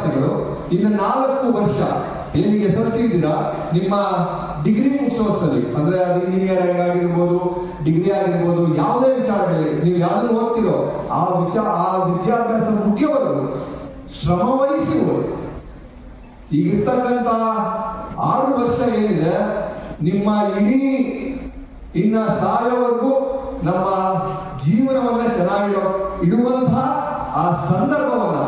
ವಿದ್ಯಾರ್ಥಿಗಳು ಇನ್ನು ನಾಲ್ಕು ವರ್ಷ. ಏನಿಗೆ ಇದ್ದೀರಾ ನಿಮ್ಮ ಡಿಗ್ರಿ ಮುಗಿಸೋಸ್ತಲ್ಲಿ ಅಂದ್ರೆ ಅದು ಇಂಜಿನಿಯರಿಂಗ್ ಆಗಿರ್ಬೋದು ಡಿಗ್ರಿ ಆಗಿರ್ಬೋದು, ಯಾವುದೇ ವಿಚಾರಗಳಲ್ಲಿ ನೀವು ಯಾವ್ದನ್ನು ಓದ್ತಿರೋ, ಆ ವಿಚಾರ ಆ ವಿದ್ಯಾಭ್ಯಾಸ ಮುಖ್ಯವರೆಗೂ ಶ್ರಮ ವಹಿಸಿ ಈಗಿರ್ತಕ್ಕಂತ ಆರು ವರ್ಷ ಏನಿದೆ, ನಿಮ್ಮ ಇಡೀ ಇನ್ನ ಸಾಯೋವರೆಗೂ ನಮ್ಮ ಜೀವನವನ್ನ ಚೆನ್ನಾಗಿಡೋ, ಇಡುವಂತಹ ಆ ಸಂದರ್ಭವನ್ನ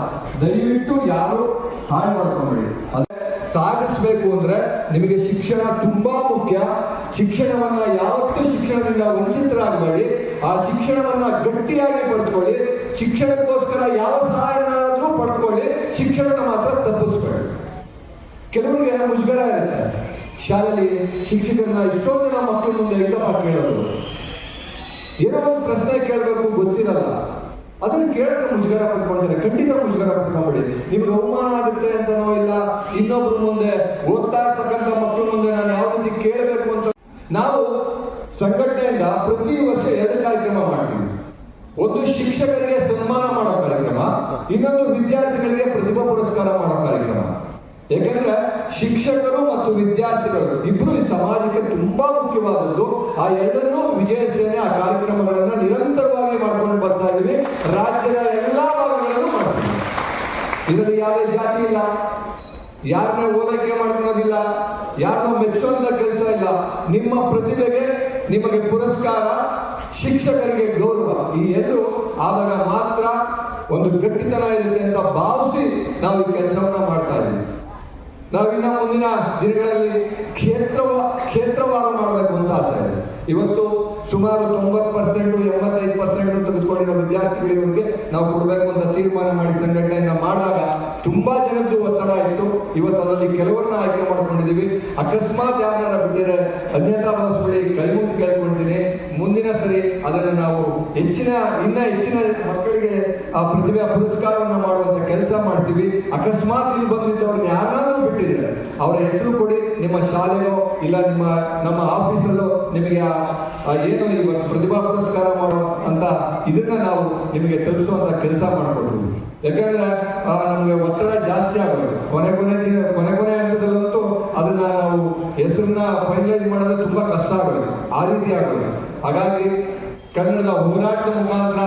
ದಯವಿಟ್ಟು ಯಾರು ಹಾಳು ಮಾಡ್ಕೊಂಬೇಡಿ. ಅದೇ ಸಾಗಿಸ್ಬೇಕು ಅಂದ್ರೆ ನಿಮಗೆ ಶಿಕ್ಷಣ ತುಂಬಾ ಮುಖ್ಯ. ಶಿಕ್ಷಣವನ್ನ ಯಾವತ್ತೂ ಶಿಕ್ಷಣದಿಂದ ವಂಚಿತರಾಗಬೇಡಿ. ಆ ಶಿಕ್ಷಣವನ್ನ ಗಟ್ಟಿಯಾಗಿ ಪಡೆದುಕೊಳ್ಳಿ. ಶಿಕ್ಷಣಕ್ಕೋಸ್ಕರ ಯಾವ ಸಹಾಯನಾದ್ರೂ ಪಡ್ಕೊಳ್ಳಿ ಶಿಕ್ಷಣನ ಮಾತ್ರ ತಪ್ಪಿಸ್ಬೇಡಿ. ಕೆಲವರಿಗೆ ಮುಜುಗರ ಇರುತ್ತೆ. ಶಾಲೆಯಲ್ಲಿ ಶಿಕ್ಷಕರನ್ನ ಇಷ್ಟೊಂದು ನಮ್ಮ ಮಕ್ಕಳ ಮುಂದೆ ಹೆಂಗಪ್ಪ ಕೇಳೋದು ಏನೋ ಒಂದು ಪ್ರಶ್ನೆ ಕೇಳಬೇಕು, ಗೊತ್ತಿರಲ್ಲ. ಅದನ್ನ ಕೇಳಿದ್ರೆ ಮುಜುಗರ ಪಡ್ಕೊಂತಾರೆ ಖಂಡಿತ ಮುಜುಗರ ಪಡ್ಕೊಂಬಿಡಿ ನಿಮ್ಗೆ ಅವಮಾನ ಆಗುತ್ತೆ ಅಂತನೋ ಇಲ್ಲ, ಇನ್ನೊಬ್ರ ಮುಂದೆ ಓದ್ತಾ ಇರ್ತಕ್ಕಂಥ ಮಕ್ಕಳ ಮುಂದೆ ನಾನು ಯಾವ ರೀತಿ ಕೇಳಬೇಕು ಅಂತ ನಾವು ಸಂಘಟನೆಯಿಂದ ಪ್ರತಿ ವರ್ಷ ಎರಡು ಕಾರ್ಯಕ್ರಮ ಮಾಡ್ತೀವಿ. ಒಂದು ಶಿಕ್ಷಕರಿಗೆ ಸನ್ಮಾನ ಮಾಡೋ ಕಾರ್ಯಕ್ರಮ, ಇನ್ನೊಂದು ವಿದ್ಯಾರ್ಥಿಗಳಿಗೆ ಪ್ರತಿಭಾ ಪುರಸ್ಕಾರ ಯಾಕಂದ್ರೆ ಶಿಕ್ಷಕರು ಮತ್ತು ವಿದ್ಯಾರ್ಥಿಗಳು ಈ ಸಮಾಜಕ್ಕೆ ತುಂಬಾ ಮುಖ್ಯವಾದದ್ದು. ಆ ಎರಡನ್ನೂ ವಿಜಯ ಸೇನೆ ಆ ಕಾರ್ಯಕ್ರಮಗಳನ್ನ ನಿರಂತರವಾಗಿ ಮಾಡ್ಕೊಂಡು ಬರ್ತಾ ಇದ್ದೀವಿ. ರಾಜ್ಯದ ಎಲ್ಲಾ ಭಾಗಗಳಲ್ಲೂ ಮಾಡ್ತೀವಿ. ಇದರಲ್ಲಿ ಯಾವುದೇ ಜಾತಿ ಇಲ್ಲ. ಯಾರನ್ನ ಓಲೈಕೆ ಮಾಡ್ಕೊಳ್ಳೋದಿಲ್ಲ. ಯಾರನ್ನ ಮೆಚ್ಚುವಂತ ಕೆಲಸ ಇಲ್ಲ. ನಿಮ್ಮ ಪ್ರತಿಭೆಗೆ ನಿಮಗೆ ಪುರಸ್ಕಾರ, ಶಿಕ್ಷಕರಿಗೆ ಗೌರವ ಈ ಎರಡು ಆದಾಗ ಮಾತ್ರ ಒಂದು ಗಟ್ಟಿತನ ಇರುತ್ತೆ ಅಂತ ಭಾವಿಸಿ ನಾವು ಈ ಕೆಲಸವನ್ನ ಮಾಡ್ತಾ ಇದ್ದೀವಿ. ನಾವಿನ್ನ ಮುಂದಿನ ದಿನಗಳಲ್ಲಿ ಕ್ಷೇತ್ರವ, ಕ್ಷೇತ್ರವಾರ ಮಾಡಬೇಕು ಅಂತ ಆಸೆ ಇದೆ. ಇವತ್ತು ಸುಮಾರು ತೊಂಬತ್ತು ಪರ್ಸೆಂಟು, ಎಂಬತ್ತೈದು ಪರ್ಸೆಂಟು ತೆಗೆದುಕೊಂಡಿರೋ ವಿದ್ಯಾರ್ಥಿಗಳಿಗೆ ನಾವು ಕೊಡಬೇಕು ಅಂತ ತೀರ್ಮಾನ ಮಾಡಿ ಸಂಘಟನೆಯಿಂದ ಮಾಡಿದಾಗ ತುಂಬಾ ಜನದ್ದು ಒತ್ತಡ ಇತ್ತು. ಇವತ್ತು ಅದರಲ್ಲಿ ಕೆಲವರನ್ನ ಆಯ್ಕೆ ಮಾಡ್ಕೊಂಡಿದೀವಿ ಅಕಸ್ಮಾತ್ ಯಾರು ಬಿಟ್ಟಿದ್ರೆ ಅನ್ಯತಾ ಭಾವಿಸ್ಬೇಡಿ ಕೈ ಮುಗಿದು ಕೇಳ್ಕೊಳ್ತೀನಿ. ಮುಂದಿನ ಸರಿ ಅದನ್ನು ನಾವು ಹೆಚ್ಚಿನ, ಇನ್ನ ಹೆಚ್ಚಿನ ಮಕ್ಕಳಿಗೆ ಆ ಪ್ರತಿಭೆ ಪುರಸ್ಕಾರವನ್ನು ಮಾಡುವಂತ ಕೆಲಸ ಮಾಡ್ತೀವಿ. ಅಕಸ್ಮಾತ್ ಇಲ್ಲಿ ಬಂದಿದ್ದವ್ರನ್ನ ಯಾರಾದ್ರೂ ಅವರ ಹೆಸರು ಕೊಡಿ. ನಿಮ್ಮ ಶಾಲೆಯೋ ಇಲ್ಲ ನಿಮ್ಮ, ನಮ್ಮ ಆಫೀಸಲ್ಲೋ ನಿಮಗೆ ಏನು ಇವತ್ತು ಪ್ರತಿಭಾ ಪುರಸ್ಕಾರ ಮಾಡೋ ಅಂತ ಇದನ್ನ ನಾವು ನಿಮಗೆ ತಲುಪಿಸುವಂತ ಕೆಲಸ ಮಾಡಿಕೊಡ್ತೀವಿ. ಯಾಕಂದ್ರೆ ನಮ್ಗೆ ಒತ್ತಡ ಜಾಸ್ತಿ ಆಗೋದು. ಕೊನೆ ಕೊನೆ ದಿನ, ಕೊನೆ ಕೊನೆ ಹಂತದಲ್ಲಂತೂ ಅದನ್ನ ನಾವು ಹೆಸರನ್ನ ಫೈನಲೈಸ್ ಮಾಡೋದು ತುಂಬಾ ಕಷ್ಟ ಆಗೋದು. ಆ ರೀತಿ ಆಗೋದು. ಹಾಗಾಗಿ ಕನ್ನಡದ ಹೋರಾಟದ ಮುಖಾಂತರ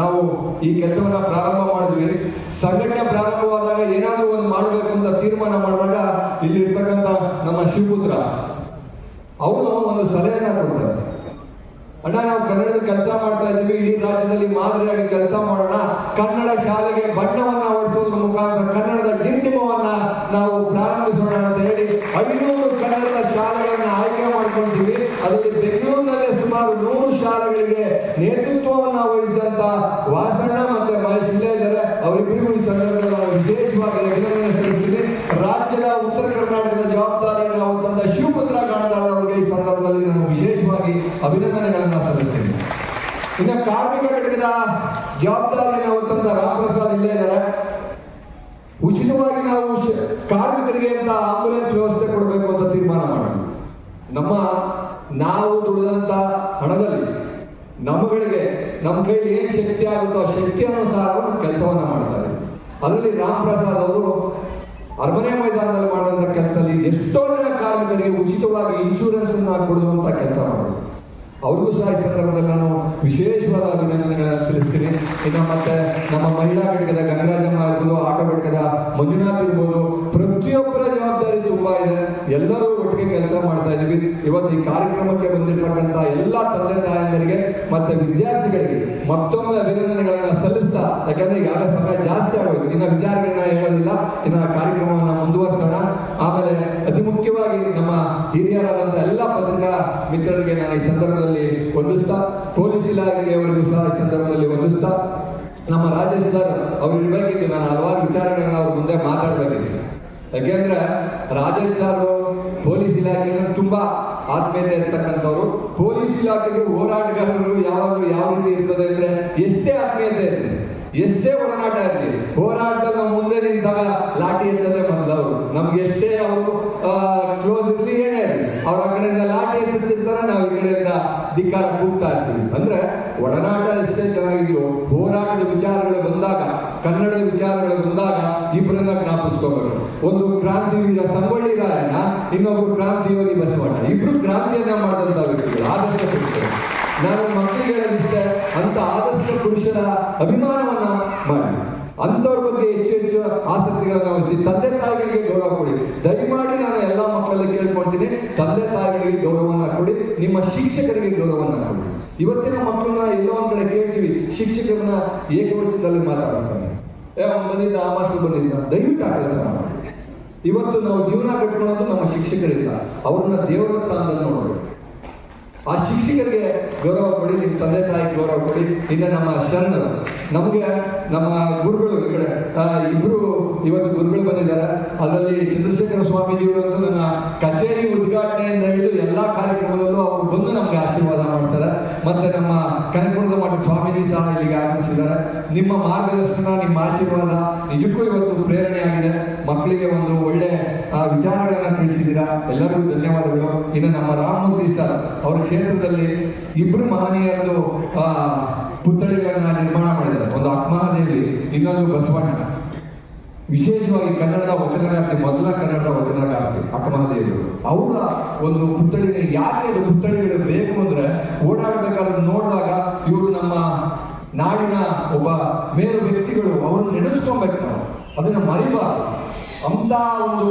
ನಾವು ಈ ಕೆಲಸವನ್ನ ಪ್ರಾರಂಭ ಮಾಡಿದ್ವಿ. ಸಂಘಟನೆ ಪ್ರಾರಂಭವಾದಾಗ ಏನಾದರೂ ಒಂದು ಮಾಡಬೇಕು ಅಂತ ತೀರ್ಮಾನ ಮಾಡಿದಾಗ ಇಲ್ಲಿ ಇರ್ತಕ್ಕಂಥ ನಮ್ಮ ಶಿವಪುತ್ರ ಅವನು ಒಂದು ಸಲಹೆಯನ್ನ ಕೊಡ್ತಾರೆ. ಅಣ್ಣ, ನಾವು ಕನ್ನಡದ ಕೆಲಸ ಮಾಡ್ತಾ ಇದ್ದೀವಿ, ಇಡೀ ರಾಜ್ಯದಲ್ಲಿ ಮಾದರಿಯಾಗಿ ಕೆಲಸ ಮಾಡೋಣ. ಕನ್ನಡ ಶಾಲೆಗೆ ಬಣ್ಣವನ್ನ ಹೊಡೆಸೋದ್ರ ಮುಖಾಂತರ ಕನ್ನಡದ ಡಿಂಡಿಮವನ್ನ ನಾವು ಪ್ರಾರಂಭಿಸೋಣ ಅಂತ ಹೇಳಿ ಐನೂರು ಕನ್ನಡದ ಶಾಲೆಗಳನ್ನ ಆಯ್ಕೆ ಮಾಡ್ಕೊಳ್ತೀವಿ ಅದರಲ್ಲಿ ಶಾಲೆಗಳಿಗೆ ನೇತೃತ್ವವನ್ನ ವಹಿಸಿದಂತ ವಾಸಣ್ಣ ಮತ್ತೆ ಮಹೇಶ್ ಇದ್ದಾರೆ. ಅವರಿಬ್ಬರಿಗೂ ಈ ಸಂದರ್ಭದಲ್ಲಿ ವಿಶೇಷವಾಗಿ ಅಭಿನಂದನೆ ಸಲ್ಲಿಸ್ತೀನಿ. ರಾಜ್ಯದ ಉತ್ತರ ಕರ್ನಾಟಕದ ಜವಾಬ್ದಾರಿಯನ್ನು ಹೊತ್ತಂತ ಶಿವಪುತ್ರ ಕಾಣ್ತಾಳೆ ಅವರಿಗೆ ಈ ಸಂದರ್ಭದಲ್ಲಿ ನಾನು ವಿಶೇಷವಾಗಿ ಅಭಿನಂದನೆಗಳನ್ನ ಸಲ್ಲಿಸ್ತೀನಿ. ಇನ್ನು ಕಾರ್ಮಿಕ ಘಟಕದ ಜವಾಬ್ದಾರಿಯನ್ನು ಹೊತ್ತಂತ ರಾಮಪ್ರಸಾದ್ ಇಲ್ಲೇ ಇದ್ದಾರೆ. ಉಚಿತವಾಗಿ ನಾವು ಕಾರ್ಮಿಕರಿಗೆ ಅಂತ ಆಂಬುಲೆನ್ಸ್ ವ್ಯವಸ್ಥೆ ಕೊಡಬೇಕು ಅಂತ ತೀರ್ಮಾನ ಮಾಡೋಣ. ನಮ್ಮ ನಾವು ದುಡಿದಂತ ಹಣದಲ್ಲಿ ನಮ್ಮಗಳಿಗೆ ನಮ್ಮ ಕೈಲಿ ಏನು ಶಕ್ತಿ ಆಗುತ್ತೋ ಆ ಶಕ್ತಿ ಒಂದು ಕೆಲಸವನ್ನು ಮಾಡ್ತಾರೆ. ಅದರಲ್ಲಿ ರಾಮ್ ಪ್ರಸಾದ್ ಅವರು ಅರಮನೆ ಮೈದಾನದಲ್ಲಿ ಮಾಡಿದಂಥ ಕೆಲಸದಲ್ಲಿ ಎಷ್ಟೋ ಜನ ಕಾರ್ಮಿಕರಿಗೆ ಉಚಿತವಾಗಿ ಇನ್ಶೂರೆನ್ಸ್ ಕೊಡುವಂತ ಕೆಲಸ ಮಾಡೋದು ಅವ್ರಿಗೂ ಸಹ ಈ ಸಂದರ್ಭದಲ್ಲಿ ನಾನು ವಿಶೇಷವಾದ ಅಭಿನಂದನೆಗಳನ್ನು ತಿಳಿಸ್ತೀನಿ. ಇನ್ನು ಮತ್ತೆ ನಮ್ಮ ಮಹಿಳಾ ಘಟಕದ ಗಂಗರಾಜಮ್ಮ ಇರ್ಬೋದು ಆಟೋ ಘಟಕದ ಮಂಜುನಾಥ್ ಇರ್ಬೋದು ಪ್ರತಿಯೊಬ್ಬರ ಜವಾಬ್ದಾರಿ ತುಂಬಾ ಇದೆ. ಎಲ್ಲರೂ ಒಟ್ಟಿಗೆ ಕೆಲಸ ಮಾಡ್ತಾ ಇದೀವಿ ಇವತ್ತು ಈ ಕಾರ್ಯಕ್ರಮಕ್ಕೆ ಬಂದಿರತಕ್ಕಂತ ಎಲ್ಲ ತಂದೆ ತಾಯಂದರಿಗೆ ಮತ್ತೆ ವಿದ್ಯಾರ್ಥಿಗಳಿಗೆ ಮತ್ತೊಮ್ಮೆ ಅಭಿನಂದನೆಗಳನ್ನ ಸಲ್ಲಿಸ್ತಾ, ಯಾಕಂದ್ರೆ ಈಗಾಗಲೇ ಸಮಯ ಜಾಸ್ತಿ ಆಗೋದು ಇನ್ನ ವಿಚಾರಗಳನ್ನ ಹೇಳೋದಿಲ್ಲ. ಇನ್ನ ಕಾರ್ಯಕ್ರಮವನ್ನ ಮುಂದುವರಿಸೋಣ. ಆಮೇಲೆ ಅತಿ ಮುಖ್ಯವಾಗಿ ನಮ್ಮ ಹಿರಿಯರಾದಂತ ಎಲ್ಲ ಪತ್ರಿಕಾ ಮಿತ್ರರಿಗೆ ನಾನು ಈ ಸಂದರ್ಭದಲ್ಲಿ ವಂದಿಸ್ತಾ, ಪೊಲೀಸ್ ಇಲಾಖೆಯವರಿಗೂ ಸಹ ಈ ಸಂದರ್ಭದಲ್ಲಿ ವಂದಿಸ್ತಾ, ನಮ್ಮ ರಾಜೇಶ್ ಸರ್ ಅವ್ರ ಬಗ್ಗೆ ನಾನು ಹಲವಾರು ವಿಚಾರಗಳನ್ನ ಅವ್ರ ಮುಂದೆ ಮಾತಾಡ್ಬೇಕಿತ್ತು ಯಾಕೆಂದ್ರೆ ರಾಜೇಶ್ ಸರ್ ಪೊಲೀಸ್ ಇಲಾಖೆಯನ್ನು ತುಂಬಾ ಆತ್ಮೀಯತೆ ಇರ್ತಕ್ಕಂಥವ್ರು. ಪೊಲೀಸ್ ಇಲಾಖೆಗೆ ಹೋರಾಟಗಾರರು ಯಾವಾಗಲೂ ಯಾವ ರೀತಿ ಇರ್ತದೆ ಅಂದ್ರೆ ಎಷ್ಟೇ ಆತ್ಮೀಯತೆ ಇರಲಿ ಎಷ್ಟೇ ಹೋರಾಟ ಇರಲಿ ಹೋರಾಟದ ಮುಂದೆ ನಿಂತಾಗ ಲಾಠಿ ಎತ್ತದೆ ಮೊದಲವರು ನಮ್ಗೆ ಎಷ್ಟೇ ಅವರು ಕ್ಲೋಸ್ ಇರಲಿ ಏನೇ ಇರಲಿ, ಅವ್ರ ಆ ಕಡೆಯಿಂದ ಲಾಠಿ ಎತ್ತಿರ್ತಾರೆ ನಾವು ಈ ಕಡೆಯಿಂದ ಧಿಕ್ಕಾರ ಕೂಗ್ತಾ ಇರ್ತೀವಿ. ಅಂದ್ರೆ ಒಡನಾಟ ಎಷ್ಟೇ ಚೆನ್ನಾಗಿದ್ರು ಹೋರಾಟದ ವಿಚಾರಗಳು ಬಂದಾಗ, ಕನ್ನಡ ವಿಚಾರಗಳು ಬಂದಾಗ ಇಬ್ಬರನ್ನ ಜ್ಞಾಪಿಸ್ಕೋಬೇಕು. ಒಂದು ಕ್ರಾಂತಿವೀರ ಸಂಗೊಳ್ಳಿ ರಾಯಣ್ಣ ಇನ್ನೊಬ್ಬರು ಕ್ರಾಂತಿಯೋಗಿ ಬಸವಣ್ಣ. ಇಬ್ರು ಕ್ರಾಂತಿಯನ್ನ ಮಾಡಿದಂತ ವ್ಯಕ್ತಿಗಳು. ಆದರ್ಶ ನಾನು ಮಕ್ಕಳಿಗೆ ಹೇಳೋದಿಷ್ಟೇ ಅಂತ ಆದರ್ಶ ಪುರುಷರ ಅಭಿಮಾನವನ್ನ ಮಾಡಿ. ಅಂಥವ್ರ ಬಗ್ಗೆ ಹೆಚ್ಚು ಹೆಚ್ಚು ಆಸಕ್ತಿಗಳನ್ನು ವಹಿಸಿ. ತಂದೆ ತಾಯಿಗಳಿಗೆ ಗೌರವ ಕೊಡಿ. ದಯಮಾಡಿ ನಾನು ಎಲ್ಲ ಮಕ್ಕಳಲ್ಲಿ ಕೇಳ್ಕೊಳ್ತೀನಿ. ತಂದೆ ತಾಯಿಗಳಿಗೆ ಗೌರವವನ್ನ ಕೊಡಿ. ನಿಮ್ಮ ಶಿಕ್ಷಕರಿಗೆ ಗೌರವವನ್ನ ಕೊಡಿ. ಇವತ್ತಿನ ಮಕ್ಕಳನ್ನ ಎಲ್ಲೋ ಒಂದ್ ಕಡೆ ಕೇಳ್ತೀವಿ. ಶಿಕ್ಷಕರನ್ನ ಏಕವಚನದಲ್ಲಿ ಮಾತಾಡಿಸ್ತಾನೆ. ಅವ್ನು ಬಂದಿದ್ದ, ಆ ಬಂದಿದ್ದ. ದಯವಿಟ್ಟು ಆ ಕೆಲಸ ಮಾಡಿ. ಇವತ್ತು ನಾವು ಜೀವನ ಕಟ್ಕೊಳ್ಳೋದು ನಮ್ಮ ಶಿಕ್ಷಕರಿಲ್ಲ. ಅವ್ರನ್ನ ದೇವರ ಸ್ಥಾನದಲ್ಲಿ ನೋಡಬೇಕು ಆ ಶಿಕ್ಷಕರಿಗೆ ಗೌರವ ಕೊಡಿ ನಿಮ್ಮ ತಂದೆ ತಾಯಿ ಗೌರವ ಕೊಡಿ ಇನ್ನ ನಮ್ಮ ಶರಣರು, ನಮಗೆ ನಮ್ಮ ಗುರುಗಳು ಈ ಕಡೆ ಇಬ್ರು ಇವತ್ತು ಗುರುಗಳು ಬಂದಿದ್ದಾರೆ. ಅದರಲ್ಲಿ ಚಂದ್ರಶೇಖರ ಸ್ವಾಮೀಜಿಯವರಂತೂ ನನ್ನ ಕಚೇರಿ ಉದ್ಘಾಟನೆಯಿಂದ ಹಿಡಿದು ಎಲ್ಲಾ ಕಾರ್ಯಕ್ರಮದಲ್ಲೂ ಅವರು ಬಂದು ನಮಗೆ ಆಶೀರ್ವಾದ ಮಾಡ್ತಾರೆ ಮತ್ತೆ ನಮ್ಮ ಕನಕಪುರದ ಮಠ ಸ್ವಾಮೀಜಿ ಸಹ ಇಲ್ಲಿಗೆ ಆಗಮಿಸಿದ್ದಾರೆ. ನಿಮ್ಮ ಮಾರ್ಗದರ್ಶನ, ನಿಮ್ಮ ಆಶೀರ್ವಾದ ನಿಜಕ್ಕೂ ಇವತ್ತು ಪ್ರೇರಣೆಯಾಗಿದೆ. ಮಕ್ಕಳಿಗೆ ಒಂದು ಒಳ್ಳೆ ವಿಚಾರಗಳನ್ನ ತಿಳಿಸಿದ್ದೀರಾ? ಎಲ್ಲರಿಗೂ ಧನ್ಯವಾದಗಳು. ಇನ್ನು ನಮ್ಮ ರಾಮಮೂರ್ತಿ ಸರ್, ಅವರ ಕ್ಷೇತ್ರದಲ್ಲಿ ಇಬ್ಬರು ಮಹನೀಯರದು ಪುತ್ಥಳಿಗಳನ್ನ ನಿರ್ಮಾಣ ಮಾಡಿದ್ದಾರೆ. ಒಂದು ಆತ್ಮಹತ್ಯೆಯಲ್ಲಿ ಇನ್ನೊಂದು ಬಸವಣ್ಣ ವಿಶೇಷವಾಗಿ ಕನ್ನಡದ ವಚನಗಾರ್ತಿ ಮೊದಲ ಕನ್ನಡದ ವಚನಗಾರ್ತಿ ಅಕ್ಕಮಹಾದೇವಿಯವರು ಅವರ ಒಂದು ಪುತ್ಥಳಿಗೆ, ಯಾಕೆ ಅದು ಪುತ್ಥಳಿಗಳು ಬೇಕು ಅಂದ್ರೆ ಓಡಾಡಬೇಕಾದ್ರೆ ನೋಡಿದಾಗ ಇವರು ನಮ್ಮ ನಾಡಿನ ಒಬ್ಬ ಮೇಲು ವ್ಯಕ್ತಿಗಳು ಅವ್ರನ್ನ ನೆನೆಸ್ಕೊಬೇಕು ನಾವು. ಅದನ್ನ ಮರಿಬಾರ್ದು. ಅಂತ ಒಂದು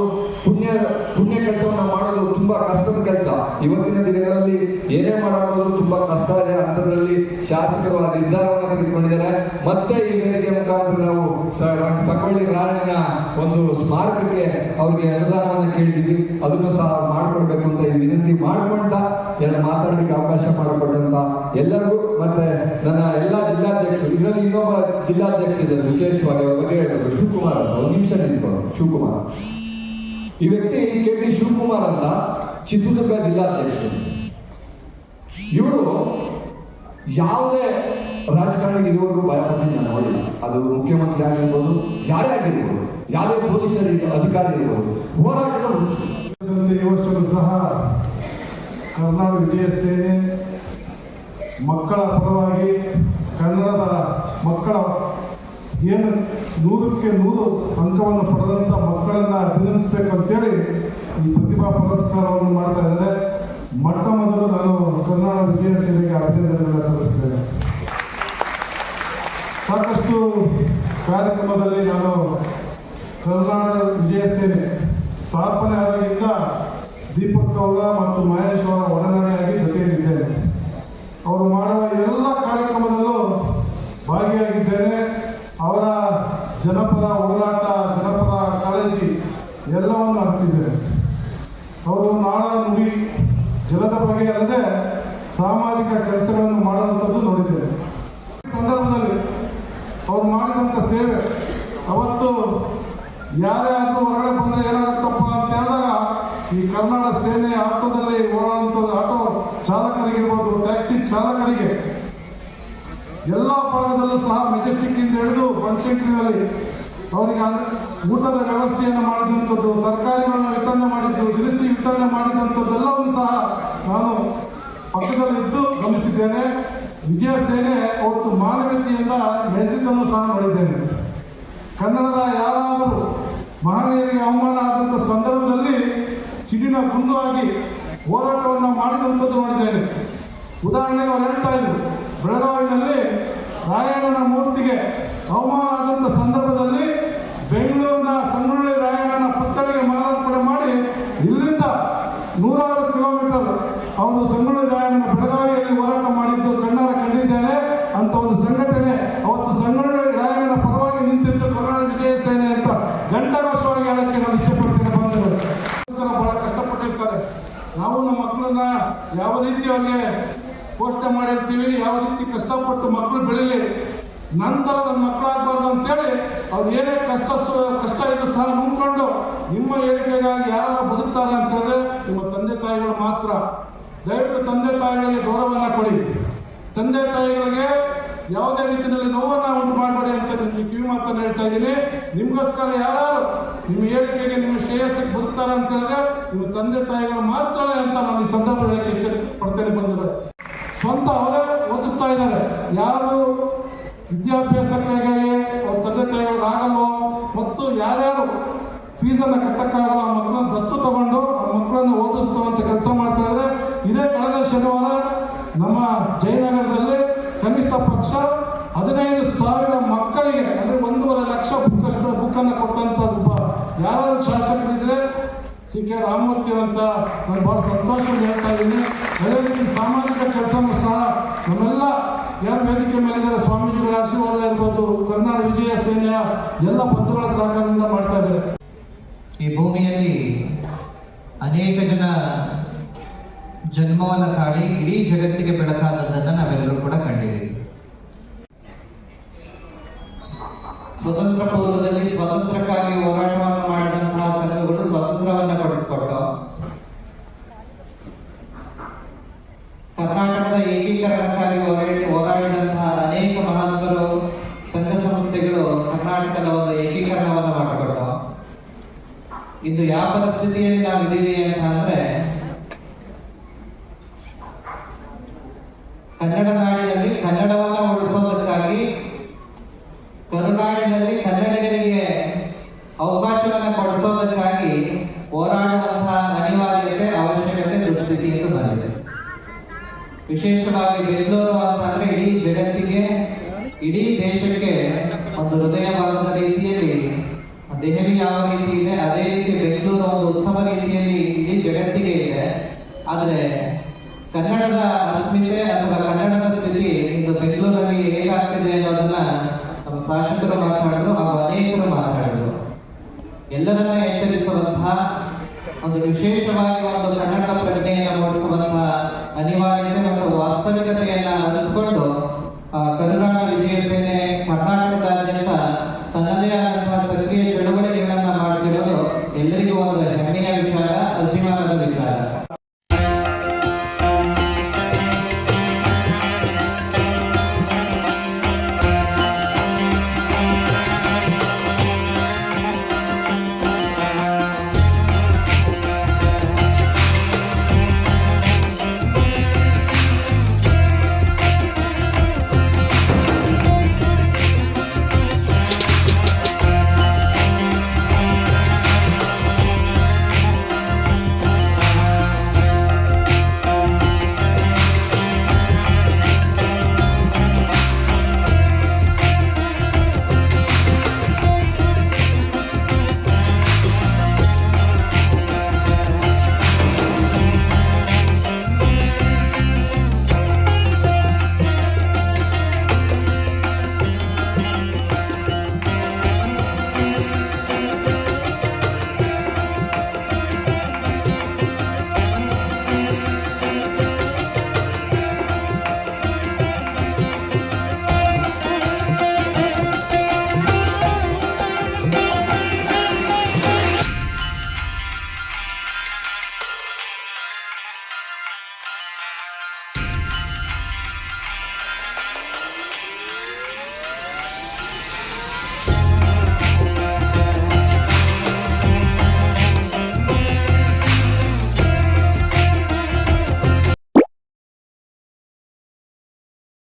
ಪುಣ್ಯ ಪುಣ್ಯ ಕೆಲಸವನ್ನು ಮಾಡೋದು ತುಂಬಾ ಕಷ್ಟದ ಕೆಲಸ. ಇವತ್ತಿನ ದಿನಗಳಲ್ಲಿ ಏನೇ ಮಾಡೋದು ತುಂಬಾ ಕಷ್ಟ ಇದೆ. ಅಂತದ್ರಲ್ಲಿ ಶಾಸಕರು ಆ ನಿರ್ಧಾರವನ್ನು ತೆಗೆದುಕೊಂಡಿದ್ದಾರೆ. ಮತ್ತೆ ಈ ವೇದಿಕೆ ಮುಖಾಂತರ ನಾವು ಸಕೊಳ್ಳಿ ರಾಯಣ್ಣನ ಒಂದು ಸ್ಮಾರಕಕ್ಕೆ ಅವ್ರಿಗೆ ಅನುದಾನವನ್ನ ಕೇಳಿದೀವಿ ಅದನ್ನು ಸಹ ಮಾಡಿಕೊಡ್ಬೇಕು ಅಂತ ಈ ವಿನಂತಿ ಮಾಡಿಕೊಂಡ ಎರಡು ಮಾತಾಡಲಿಕ್ಕೆ ಅವಕಾಶ ಮಾಡಿಕೊಟ್ಟಂತ ಎಲ್ಲರಿಗೂ ಮತ್ತೆ ನನ್ನ ಎಲ್ಲ ಜಿಲ್ಲಾಧ್ಯಕ್ಷರು, ಇದರಲ್ಲಿ ಇನ್ನೊಬ್ಬ ಜಿಲ್ಲಾಧ್ಯಕ್ಷ ಇದ್ದಾರೆ ವಿಶೇಷವಾಗಿ ಅವ್ರ ಬಗ್ಗೆ ಹೇಳ್ಬೇಕು. ಶಿವಕುಮಾರ್ ಅಂತ, ಒಂದು ನಿಮಿಷ ನಿಂತ್ಕೊಂಡು ಶಿವಕುಮಾರ್. ಈ ವ್ಯಕ್ತಿ ಕೆ ಪಿ ಶಿವಕುಮಾರ್ ಅಂತ ಚಿತ್ರದುರ್ಗ ಜಿಲ್ಲಾಧ್ಯಕ್ಷರು. ಇವರು ಯಾವುದೇ ರಾಜಕಾರಣಿಗೆ ಇದುವರೆಗೂ ಭಯಪಟ್ಟು ನಾನು ನೋಡಿಲ್ಲ ಅದು ಮುಖ್ಯಮಂತ್ರಿ ಆಗಿರ್ಬೋದು, ಯಾರೇ ಆಗಿರ್ಬೋದು, ಯಾವುದೇ ಪೊಲೀಸರ, ಅಧಿಕಾರಿ ಇರ್ಬೋದು, ಹೋರಾಟದ ಮುಂಚೆ ಸಹ ಕರ್ನಾಟಕ ವಿಜಯ ಸೇನೆ ಮಕ್ಕಳ ಪರವಾಗಿ ಕನ್ನಡದ ಮಕ್ಕಳ ಏನು ನೂರಕ್ಕೆ ನೂರು ಅಂಕವನ್ನು ಪಡೆದಂಥ ಮಕ್ಕಳನ್ನ ಅಭಿನಂದಿಸಬೇಕು ಅಂತೇಳಿ ಈ ಪ್ರತಿಭಾ ಪುರಸ್ಕಾರವನ್ನು ಮಾಡ್ತಾ ಇದ್ದಾರೆ. ಮೊಟ್ಟ ಮೊದಲು ನಾನು ಕರ್ನಾಟಕ ವಿಜಯ ಸೇನೆಗೆ ಅಭಿನಂದನೆಗಳನ್ನು ಸಲ್ಲಿಸ್ತೇನೆ ಸಾಕಷ್ಟು ಕಾರ್ಯಕ್ರಮದಲ್ಲಿ ನಾನು ಕರ್ನಾಟಕ ವಿಜಯ ಸೇನೆ ಸ್ಥಾಪನೆ ಆದಾಗಿಂದ ದೀಪಕ್ ಅವರ ಮತ್ತು ಮಹೇಶ್ ಅವರ ಒಡನಾಡಿಯಾಗಿ ಜೊತೆಯಲ್ಲಿದ್ದೇನೆ. ಅವರು ಮಾಡುವ ಎಲ್ಲ ಕಾರ್ಯಕ್ರಮದಲ್ಲೂ ಭಾಗಿಯಾಗಿದ್ದೇನೆ. ಅವರ ಜನಪರ ಹೋರಾಟ, ಜನಪರ ಕಾಳಜಿ ಎಲ್ಲವನ್ನು ಅರ್ತಿದ್ದೇನೆ ಅವರು ನಾಡ ನುಡಿ ಜಲದ ಬಗ್ಗೆ ಅಲ್ಲದೆ ಸಾಮಾಜಿಕ ಕೆಲಸಗಳನ್ನು ಮಾಡುವಂಥದ್ದು ನೋಡಿದ್ದೇನೆ. ಈ ಸಂದರ್ಭದಲ್ಲಿ ಅವರು ಮಾಡಿದಂಥ ಸೇವೆ ಅವತ್ತು ಯಾರೇ ಆದರೂ ಹೊರಗಡೆ ಬಂದರೆ ಏನಾಗುತ್ತಪ್ಪ ಅಂತ ಹೇಳಿದಾಗ ಈ ಕರ್ನಾಟಕ ಚಾಲಕರಿಗೆ ಎಲ್ಲ ಭಾಗದಲ್ಲೂ ಸಹ ಮೆಜೆಸ್ಟಿಕ್ ಇಂದ ಹಿಡಿದು ಬನಶಂಕರಿನಲ್ಲಿ ಅವರಿಗೆ ಊಟದ ವ್ಯವಸ್ಥೆಯನ್ನು ಮಾಡಿದಂಥದ್ದು, ತರಕಾರಿಗಳನ್ನು ವಿತರಣೆ ಮಾಡಿದ್ದು, ದಿನಸಿ ವಿತರಣೆ ಮಾಡಿದಂಥದ್ದೆಲ್ಲವನ್ನು ಸಹ ನಾನು ಪಕ್ಕದಲ್ಲಿದ್ದು ಗಮನಿಸಿದ್ದೇನೆ. ವಿಜಯ ಸೇನೆ ಅವತ್ತು ಮಾನವೀಯತೆಯಿಂದ ನೇತೃತ್ವವನ್ನು ಸಹ ಮಾಡಿದ್ದೇನೆ. ಕನ್ನಡದ ಯಾರಾದರೂ ಮಹನೀಯರಿಗೆ ಅವಮಾನ ಆದಂಥ ಸಂದರ್ಭದಲ್ಲಿ ಸಿಡಿನ ಗುಂಡು ಆಗಿ ಹೋರಾಟವನ್ನು ಮಾಡಿದಂಥದ್ದು ನೋಡಿದ್ದೇನೆ. ಉದಾಹರಣೆಗೆ ಅವ್ರು ಹೇಳ್ತಾ ಇದ್ರು ಬೆಳಗಾವಿನಲ್ಲಿ ರಾಯಣ್ಣನ ಮೂರ್ತಿಗೆ ಅವಮಾನ ಆದಂಥ ಸಂದರ್ಭದಲ್ಲಿ ಬೆಂಗಳೂರಿನ ಸಂಗೊಳ್ಳಿ ರಾಯಣ್ಣನ ಪುತ್ಥಳಿಗೆ ಮಾಲಾರ್ಪಣೆ ಮಾಡಿ ಇಲ್ಲಿಂದ ನೂರಾರು ಕಿಲೋಮೀಟರ್ ಅವರು ಸಂಗೊಳ್ಳಿ ರಾಯಣ್ಣನ ಬೆಳಗಾವಿಯಲ್ಲಿ ಹೋರಾಟ ಮಾಡಿದ್ದು ಕಣ್ಣಾರ ಕಂಡಿದ್ದೇನೆ. ಅಂತ ಒಂದು ಸಂಘಟನೆ ಅವತ್ತು ಸಂಗೊಳ್ಳಿ ರಾಯಣ್ಣನ ಪರವಾಗಿ ನಿಂತಿದ್ದು ಕರ್ನಾಟಕ ವಿಜಯ ಸೇನೆ ಅಂತ ಗಂಟಘೋಷವಾಗಿ ಹೇಳಕ್ಕೆ ನಾನು ಇಚ್ಛೆಪಡ್ತೇನೆ ಬಂದರು ಬಹಳ ಕಷ್ಟಪಟ್ಟಿರ್ತಾರೆ. ನಾವು ನಮ್ಮ ಮಕ್ಕಳನ್ನ ಯಾವ ರೀತಿ ಅವ್ರಿಗೆ ಪೋಷಣೆ ಮಾಡಿರ್ತೀವಿ. ಯಾವ ರೀತಿ ಕಷ್ಟಪಟ್ಟು ಮಕ್ಕಳು ಬೆಳೀಲಿ, ನಂತರ ನನ್ನ ಮಕ್ಕಳಾಗಬಾರ್ದು ಅಂತೇಳಿ ಅವ್ರು ಏನೇ ಕಷ್ಟ ಕಷ್ಟ ಇದ್ರು ಸಹ ಮುಂದ್ಕೊಂಡು ನಿಮ್ಮ ಏಳಿಗೆಗಾಗಿ ಯಾರು ಬದುಕ್ತಾರೆ ಅಂತ ಹೇಳಿದ್ರೆ ನಿಮ್ಮ ತಂದೆ ತಾಯಿಗಳು ಮಾತ್ರ. ದಯವಿಟ್ಟು ತಂದೆ ತಾಯಿಗಳಿಗೆ ಗೌರವನ ಕೊಡಿ. ತಂದೆ ತಾಯಿಗಳಿಗೆ ಯಾವುದೇ ರೀತಿಯಲ್ಲಿ ನೋವನ್ನ ಉಂಟು ಮಾಡಬೇಡಿ ಅಂತ ನಿಮಗೆ ಕಿವಿ ಮಾತನ್ನು ಹೇಳ್ತಾ ಇದ್ದೀನಿ. ನಿಮಗೋಸ್ಕರ ಯಾರು ನಿಮ್ಮ ಹೇಳಿಕೆಗೆ ನಿಮ್ಮ ಶ್ರೇಯಸ್ಸಿಗೆ ಬದುಕ್ತಾರೆ ಅಂತ ಹೇಳಿದ್ರೆ ನಿಮ್ಮ ತಂದೆ ತಾಯಿಗಳು ಮಾತ್ರ ಅಂತ ನಾನು ಈ ಸಂದರ್ಭ ಹೇಳಕ್ಕೆ ಪಡ್ತೇನೆ ಬಂಧುಗಳೇ. ಸ್ವಂತ ಅವರೇ ಓದಿಸ್ತಾ ಇದ್ದಾರೆ. ಯಾರು ವಿದ್ಯಾಭ್ಯಾಸಕ್ಕಾಗಿ ಅವ್ರ ತಂದೆ ತಾಯಿಗಳು ಆಗಲ್ವೋ, ಮತ್ತು ಯಾರ್ಯಾರು ಫೀಸನ್ನು ಕಟ್ಟಕ್ಕಾಗಲ್ಲ ಆ ಮಕ್ಕಳನ್ನ ದತ್ತು ತಗೊಂಡು ಆ ಮಕ್ಕಳನ್ನು ಓದಿಸ್ತುವಂತ ಕೆಲಸ ಮಾಡ್ತಾ ಇದ್ದಾರೆ. ಇದೇ ಕಳೆದ ಶನಿವಾರ ನಮ್ಮ ಜಯನಗರದಲ್ಲಿ ಕನಿಷ್ಠ ಪಕ್ಷ ಹದಿನೈದು ಸಾವಿರ ಮಕ್ಕಳಿಗೆ, ಅಂದ್ರೆ ಒಂದೂವರೆ ಲಕ್ಷ ಬುಕ್ ಅಷ್ಟು ಬುಕ್ ಅನ್ನ ಕೊಟ್ಟಂತ ಯಾರು ಶಾಸಕರಿದ್ರೆ ಸಿ ಕೆ ರಾಮಮೂರ್ತಿ ಅಂತ ನಾನು ಬಹಳ ಸಂತೋಷದಿಂದ ಹೇಳ್ತಾ ಇದ್ದೀನಿ. ಅದೇ ರೀತಿ ಸಾಮಾಜಿಕ ಕೆಲಸನೂ ಸಹ ನಮ್ಮೆಲ್ಲ ಯಾರು ವೇದಿಕೆ ಮೇಲಿದ್ದಾರೆ ಸ್ವಾಮೀಜಿಗಳ ಆಶೀರ್ವಾದ ಇರ್ಬೋದು, ಕರ್ನಾಟಕ ವಿಜಯ ಸೇನೆಯ ಎಲ್ಲ ಬಂಧುಗಳ ಸಹಕಾರದಿಂದ ಮಾಡ್ತಾ ಇದ್ದಾರೆ. ಈ ಭೂಮಿಯಲ್ಲಿ ಅನೇಕ ಜನ ಜನ್ಮವನ್ನು ತಾಳಿ ಇಡೀ ಜಗತ್ತಿಗೆ ಬೆಳಕಾದದ್ದನ್ನು ನಾವೆಲ್ಲರೂ ಕೂಡ ಕಂಡಿದ್ದೀವಿ. ಸ್ವತಂತ್ರ ಪೂರ್ವದಲ್ಲಿ ಸ್ವತಂತ್ರಕ್ಕಾಗಿ ಹೋರಾಟವನ್ನು ಇಂದು ಯಾವ ಪರಿಸ್ಥಿತಿಯಲ್ಲಿ ನಾವಿದ್ದೀವಿ ಅಂತ ಅಂದ್ರೆ, ಕನ್ನಡ ನಾಡಿನಲ್ಲಿ ಕನ್ನಡವನ್ನ ಉಳಿಸೋದಕ್ಕಾಗಿ ಕರುನಾಡಿನಲ್ಲಿ ಕನ್ನಡಿಗರಿಗೆ ಅವಕಾಶವನ್ನ ಕೊಡಿಸೋದಕ್ಕಾಗಿ ಹೋರಾಡುವಂತಹ ಅನಿವಾರ್ಯತೆ, ಅವಶ್ಯಕತೆ, ದುಸ್ಥಿತಿ ಎಂದು ಬಂದಿದೆ. ವಿಶೇಷವಾಗಿ ಬೆಂಗಳೂರು ಅಂತಂದ್ರೆ ಇಡೀ ಜಗತ್ತಿಗೆ, ಇಡೀ ದೇಶಕ್ಕೆ ಒಂದು ಹೃದಯವಾದ ರೀತಿಯಲ್ಲಿ ದೆಹಲಿ ಯಾವ ರೀತಿ ಇದೆ, ಅದೇ ರೀತಿ ಬೆಂಗಳೂರು ಒಂದು ಉತ್ತಮ ರೀತಿಯಲ್ಲಿ ಇಡೀ ಜಗತ್ತಿಗೆ ಇದೆ. ಆದರೆ ಕನ್ನಡದ ಅಸ್ಮಿತೆ ಅಥವಾ ಕನ್ನಡದ ಸ್ಥಿತಿ ಇಂದು ಬೆಂಗಳೂರಲ್ಲಿ ಹೇಗಾಗ್ತಿದೆ ಅನ್ನೋದನ್ನ ನಮ್ಮ ಶಾಸಕರು ಮಾತಾಡಿದ್ರು ಹಾಗೂ ಅನೇಕರು ಮಾತಾಡಿದ್ರು. ಎಲ್ಲರನ್ನ ಎಚ್ಚರಿಸುವಂತಹ ಒಂದು ವಿಶೇಷವಾಗಿ ಒಂದು ಕನ್ನಡದ